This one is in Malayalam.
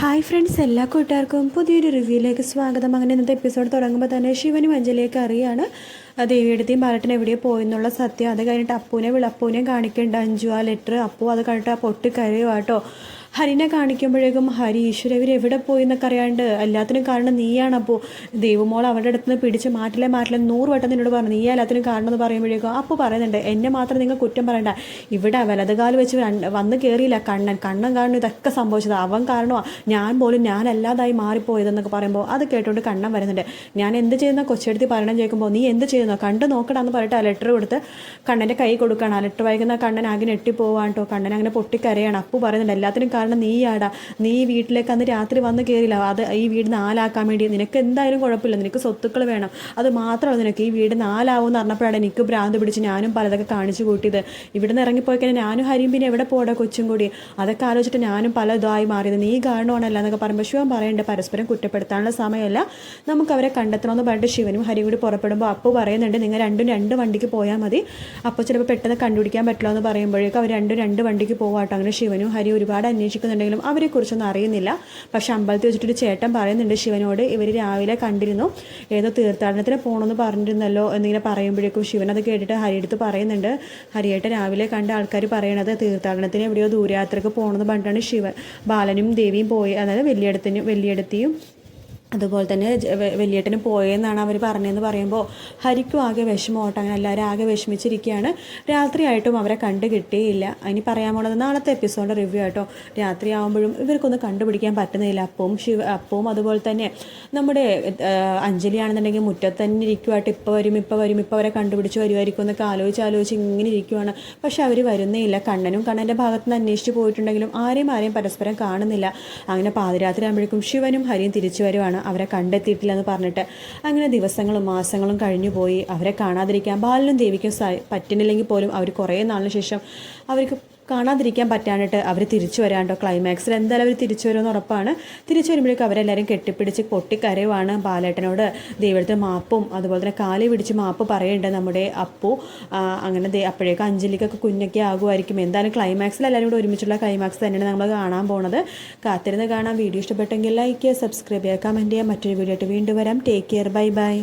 ഹായ് ഫ്രണ്ട്സ് എല്ലാ കൂട്ടുകാർക്കും പുതിയൊരു റിവ്യൂയിലേക്ക് സ്വാഗതം. അങ്ങനെ ഇന്നത്തെ എപ്പിസോഡ് തുടങ്ങുമ്പോൾ തന്നെ ശിവനും അഞ്ജലിയൊക്കെ അറിയാണ്. ആ ദേവിയെടുത്തെയും ബാലട്ടൻ എവിടെയോ പോയെന്നുള്ള സത്യം. അത് കഴിഞ്ഞിട്ട് അപ്പൂനെ വിളപ്പൂനെ കാണിക്കേണ്ട അഞ്ചു ആ ലെറ്റർ അപ്പൂ അത് കഴിഞ്ഞിട്ട് ആ പൊട്ടി കരയുവാട്ടോ ഹരിനെ കാണിക്കുമ്പോഴേക്കും ഹരി ഈശ്വര എവിടെ പോയി? എന്നൊക്കെ അറിയാണ്ട് എല്ലാത്തിനും കാരണം നീയാണ്. അപ്പോൾ ദൈവമോൾ അവരുടെ അടുത്ത് നിന്ന് പിടിച്ച് മാറ്റില്ലേ മാറ്റില്ല നൂറ് വട്ടം നിന്നോട് പറഞ്ഞു. നീ എല്ലാത്തിനും കാരണം എന്ന് പറയുമ്പോഴേക്കും അപ്പോൾ പറയുന്നുണ്ട് എന്നെ മാത്രം നിങ്ങൾ കുറ്റം പറയണ്ട. ഇവിടെ വലതുകാൽ വെച്ച് വന്ന് കയറിയില്ല കണ്ണൻ കണ്ണൻ കാരണം ഇതൊക്കെ സംഭവിച്ചത്. അവൻ കാരണമാണ് ഞാൻ പോലും ഞാനല്ലാതായി മാറിപ്പോയതെന്നൊക്കെ പറയുമ്പോൾ അത് കേട്ടുകൊണ്ട് കണ്ണൻ വരുന്നുണ്ട്. ഞാൻ എന്ത് ചെയ്യുന്ന? കൊച്ചെടുത്ത് പറയണം ചോദിക്കുമ്പോൾ നീ എന്ത് ചെയ്യുന്നോ? കണ്ട് നോക്കണമെന്ന് പറഞ്ഞിട്ട് ആ ലെറ്റർ കൊടുത്ത് കണ്ണന്റെ കൈ കൊടുക്കണം. ആ ലെറ്റർ വായിക്കുന്ന കണ്ണൻ ആകെ ഞെട്ടിപ്പോവാണ് കേട്ടോ കണ്ണൻ അങ്ങനെ പൊട്ടിക്കരയാണ്. അപ്പു പറയുന്നുണ്ട് എല്ലാത്തിനും കാരണം നീയാടാ. നീ വീട്ടിലേക്ക് അന്ന് രാത്രി വന്ന് കയറിയില്ല അത് ഈ വീട് നാലാക്കാൻ വേണ്ടി. നിനക്ക് എന്തായാലും കുഴപ്പമില്ല. നിനക്ക് സ്വത്തുക്കൾ വേണം. അത് മാത്രമല്ല നിനക്ക് ഈ വീട് നാലാവും എന്ന് പറഞ്ഞപ്പോഴാണ് എനിക്ക് ഭ്രാന്ത് പിടിച്ച് ഞാനും പലതൊക്കെ കാണിച്ചു കൂട്ടിയത്. ഇവിടെ നിന്ന് ഇറങ്ങിപ്പോയി കഴിഞ്ഞാൽ ഞാനും ഹരിയും പിന്നെ എവിടെ പോടാ കൊച്ചും കൂടി? അതൊക്കെ ആലോചിച്ചിട്ട് ഞാനും പല ഇതായി മാറിയത്. നീ കാരണമാണല്ല എന്നൊക്കെ പറയുമ്പോൾ ശിവൻ പറയേണ്ട പരസ്പരം കുറ്റപ്പെടുത്താനുള്ള സമയമല്ല. നമുക്ക് അവരെ കണ്ടെത്തണമെന്ന് പറഞ്ഞിട്ട് ശിവനും ഹരിയും കൂടി പുറപ്പെടുമ്പോൾ അപ്പോൾ പറയുന്നുണ്ട് നിങ്ങൾ രണ്ടും രണ്ട് വണ്ടിക്ക് പോയാൽ മതി. അപ്പോൾ ചിലപ്പോൾ പെട്ടെന്ന് കണ്ടുപിടിക്കാൻ പറ്റില്ല എന്ന് പറയുമ്പോഴേക്കും അവർ രണ്ടും രണ്ട് വണ്ടിക്ക് പോവാട്ടോ. അങ്ങനെ ശിവനും ഹരി ഒരുപാട് അന്വേഷിക്കുന്നുണ്ടെങ്കിലും അവരെക്കുറിച്ചൊന്നും അറിയുന്നില്ല. പക്ഷെ അമ്പലത്തിൽ വെച്ചിട്ടൊരു ചേട്ടൻ പറയുന്നുണ്ട് ശിവനോട് ഇവർ രാവിലെ കണ്ടിരുന്നു. ഏതോ തീർത്ഥാടനത്തിന് പോകണമെന്ന് പറഞ്ഞിരുന്നല്ലോ എന്നിങ്ങനെ പറയുമ്പോഴേക്കും ശിവൻ അത് കേട്ടിട്ട് ഹരിയെടുത്ത് പറയുന്നുണ്ട് ഹരിയേട്ട രാവിലെ കണ്ട ആൾക്കാർ പറയണത് തീർത്ഥാടനത്തിന് എവിടെയോ ദൂരയാത്രക്ക് പോകണമെന്ന് പറഞ്ഞിട്ടാണ് ശിവൻ ബാലനും ദേവിയും പോയി അതായത് വലിയടത്തിനും വലിയടത്തിയും അതുപോലെ തന്നെ വലിയേട്ടന് പോയെന്നാണ് അവർ പറഞ്ഞതെന്ന് പറയുമ്പോൾ ഹരിക്കും ആകെ വിഷമോട്ടോ അങ്ങനെ എല്ലാവരും ആകെ വിഷമിച്ചിരിക്കുകയാണ് രാത്രിയായിട്ടും അവരെ കണ്ടു കിട്ടിയില്ല. ഇനി പറയാൻ പോണത് നാളത്തെ എപ്പിസോഡ് റിവ്യൂ ആട്ടോ. രാത്രി ആകുമ്പോഴും ഇവർക്കൊന്നും കണ്ടുപിടിക്കാൻ പറ്റുന്നില്ല. അപ്പവും ശിവ അപ്പവും അതുപോലെ തന്നെ നമ്മുടെ അഞ്ജലി അഞ്ജലിയാണെന്നുണ്ടെങ്കിൽ മുറ്റത്ത് തന്നെ ഇരിക്കുവായിട്ട് ഇപ്പോൾ വരും ഇപ്പോൾ വരും ഇപ്പോൾ അവരെ കണ്ടുപിടിച്ച് വരുമായിരിക്കും എന്നൊക്കെ ആലോചിച്ച് ആലോചിച്ച് ഇങ്ങനെ ഇരിക്കുവാണ്. പക്ഷെ അവർ വരുന്നേ ഇല്ല കണ്ണനും കണ്ണന്റെ ഭാഗത്ത് നിന്ന് അന്വേഷിച്ച് പോയിട്ടുണ്ടെങ്കിലും ആരെയും ആരെയും പരസ്പരം കാണുന്നില്ല. അങ്ങനെ പാതിരാത്രി ആകുമ്പോഴേക്കും ശിവനും ഹരിയും തിരിച്ചു വരുവാണ്. അവരെ കണ്ടെത്തിയിട്ടില്ല എന്ന് പറഞ്ഞിട്ട് അങ്ങനെ ദിവസങ്ങളും മാസങ്ങളും കഴിഞ്ഞു പോയി. അവരെ കാണാതിരിക്കാൻ ബാലനും ദേവിക്കും പറ്റുന്നില്ലെങ്കിൽ പോലും അവർ കുറേ നാളിന് ശേഷം അവർക്ക് കാണാതിരിക്കാൻ പറ്റാനായിട്ട് അവർ തിരിച്ചു വരാണ്ടോ? ക്ലൈമാക്സിൽ എന്തായാലും അവർ തിരിച്ചു വരുമെന്ന് ഉറപ്പാണ്. തിരിച്ചു വരുമ്പോഴേക്കും അവരെല്ലാവരും കെട്ടിപ്പിടിച്ച് പൊട്ടിക്കരയുവാണ് ബാലേട്ടനോട്. ദൈവത്തിന് മാപ്പും അതുപോലെ തന്നെ കാലി പിടിച്ച് മാപ്പ് പറയേണ്ടത് നമ്മുടെ അപ്പു. അങ്ങനെ ദേ അപ്പോഴേക്കും അഞ്ജലിക്കൊക്കെ കുഞ്ഞൊക്കെ ആകുമായിരിക്കും. എന്തായാലും ക്ലൈമാക്സിൽ എല്ലാവരും കൂടെ ഒരുമിച്ചുള്ള ക്ലൈമാക്സ് തന്നെയാണ് നമ്മൾ കാണാൻ പോണത്. കാത്തിരുന്ന് കാണാൻ വീഡിയോ ഇഷ്ടപ്പെട്ടെങ്കിൽ ലൈക്ക് ചെയ്യുക സബ്സ്ക്രൈബ് ചെയ്യുക കമന്റ് ചെയ്യുക. മറ്റൊരു വീഡിയോ ആയിട്ട് വീണ്ടും വരാം. Take care bye bye